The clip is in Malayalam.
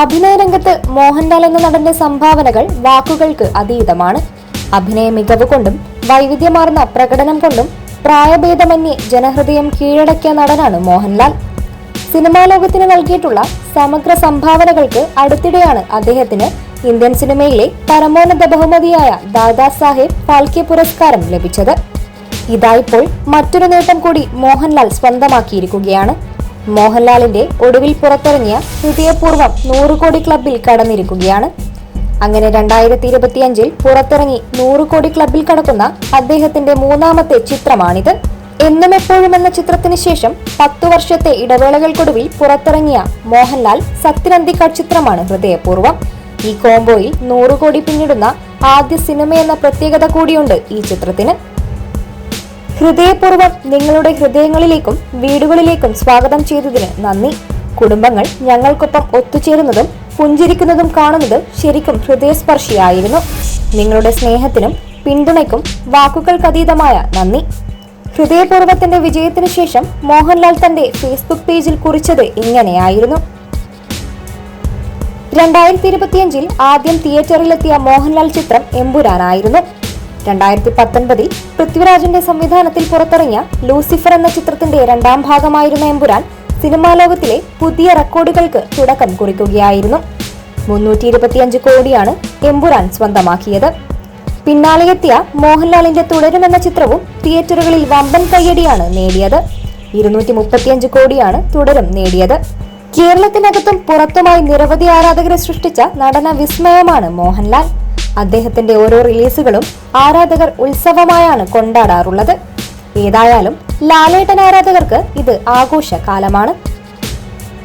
അഭിനയ രംഗത്ത് മോഹൻലാൽ എന്ന നടന്റെ സംഭാവനകൾ വാക്കുകൾക്ക് അതീതമാണ്. അഭിനയ മികവ് കൊണ്ടും വൈവിധ്യമാർന്ന പ്രകടനം കൊണ്ടും പ്രായഭേദമന്യേ ജനഹൃദയം കീഴടക്കിയ നടനാണ് മോഹൻലാൽ. സിനിമാ ലോകത്തിന് നൽകിയിട്ടുള്ള സമഗ്ര സംഭാവനകൾക്ക് അടുത്തിടെയാണ് അദ്ദേഹത്തിന് ഇന്ത്യൻ സിനിമയിലെ പരമോന്നത ബഹുമതിയായ ദാദാ സാഹേബ് ഫാൽക്കെ പുരസ്കാരം ലഭിച്ചത്. ഇതായിപ്പോൾ മറ്റൊരു നേട്ടം കൂടി മോഹൻലാൽ സ്വന്തമാക്കിയിരിക്കുകയാണ്. മോഹൻലാലിന്റെ ഒടുവിൽ പുറത്തിറങ്ങിയ ഹൃദയപൂർവം നൂറ് കോടി ക്ലബിൽ കടന്നിരിക്കുകയാണ്. അങ്ങനെ രണ്ടായിരത്തി ഇരുപത്തിയഞ്ചിൽ പുറത്തിറങ്ങി നൂറ് കോടി ക്ലബിൽ കടക്കുന്ന അദ്ദേഹത്തിന്റെ മൂന്നാമത്തെ ചിത്രമാണിത്. എന്നും എപ്പോഴും എന്ന ചിത്രത്തിന് ശേഷം പത്തു വർഷത്തെ ഇടവേളകൾക്കൊടുവിൽ പുറത്തിറങ്ങിയ മോഹൻലാൽ സത്യനന്ദിക്കാട് ചിത്രമാണ് ഹൃദയപൂർവം. ഈ കോംബോയിൽ നൂറ് കോടി പിന്നിടുന്ന ആദ്യ സിനിമ എന്ന പ്രത്യേകത കൂടിയുണ്ട് ഈ ചിത്രത്തിന്. ഹൃദയപൂർവം നിങ്ങളുടെ ഹൃദയങ്ങളിലേക്കും വീടുകളിലേക്കും സ്വാഗതം ചെയ്തതിന് നന്ദി. കുടുംബങ്ങൾ ഞങ്ങൾക്കൊപ്പം ഒത്തുചേരുന്നതും പുഞ്ചിരിക്കുന്നതും കാണുന്നത് ശരിക്കും ഹൃദയസ്പർശിയായിരുന്നു. നിങ്ങളുടെ സ്നേഹത്തിനും പിന്തുണയ്ക്കും വാക്കുകൾക്കതീതമായ നന്ദി. ഹൃദയപൂർവത്തിന്റെ വിജയത്തിന് ശേഷം മോഹൻലാൽ തന്റെ ഫേസ്ബുക്ക് പേജിൽ കുറിച്ചത് ഇങ്ങനെയായിരുന്നു. രണ്ടായിരത്തി ഇരുപത്തിയഞ്ചിൽ ആദ്യം തിയേറ്ററിലെത്തിയ മോഹൻലാൽ ചിത്രം എമ്പുരാനായിരുന്നു. രണ്ടായിരത്തി പത്തൊൻപതിൽ പൃഥ്വിരാജിന്റെ സംവിധാനത്തിൽ പുറത്തിറങ്ങിയ ലൂസിഫർ എന്ന ചിത്രത്തിന്റെ രണ്ടാം ഭാഗമായിരുന്ന എമ്പുരാൻ സിനിമാ ലോകത്തിലെ പുതിയ റെക്കോർഡുകൾക്ക് തുടക്കം കുറിക്കുകയായിരുന്നു. മുന്നൂറ്റി ഇരുപത്തിയഞ്ച് കോടിയാണ് എമ്പുരാൻ സ്വന്തമാക്കിയത്. പിന്നാലെയെത്തിയ മോഹൻലാലിന്റെ തുടരും എന്ന ചിത്രവും തിയേറ്ററുകളിൽ വമ്പൻ കയ്യടിയാണ് നേടിയത്. ഇരുന്നൂറ്റി മുപ്പത്തിയഞ്ച് കോടിയാണ് തുടരും നേടിയത്. കേരളത്തിനകത്തും പുറത്തുമായി നിരവധി ആരാധകരെ സൃഷ്ടിച്ച നടന വിസ്മയമാണ് മോഹൻലാൽ. അദ്ദേഹത്തിന്റെ ഓരോ റിലീസുകളും ആരാധകർ ഉത്സവമായാണ് കൊണ്ടാടാറുള്ളത്. ഏതായാലും ലാലേട്ടൻ ആരാധകർക്ക് ഇത് ആഘോഷകാലമാണ്.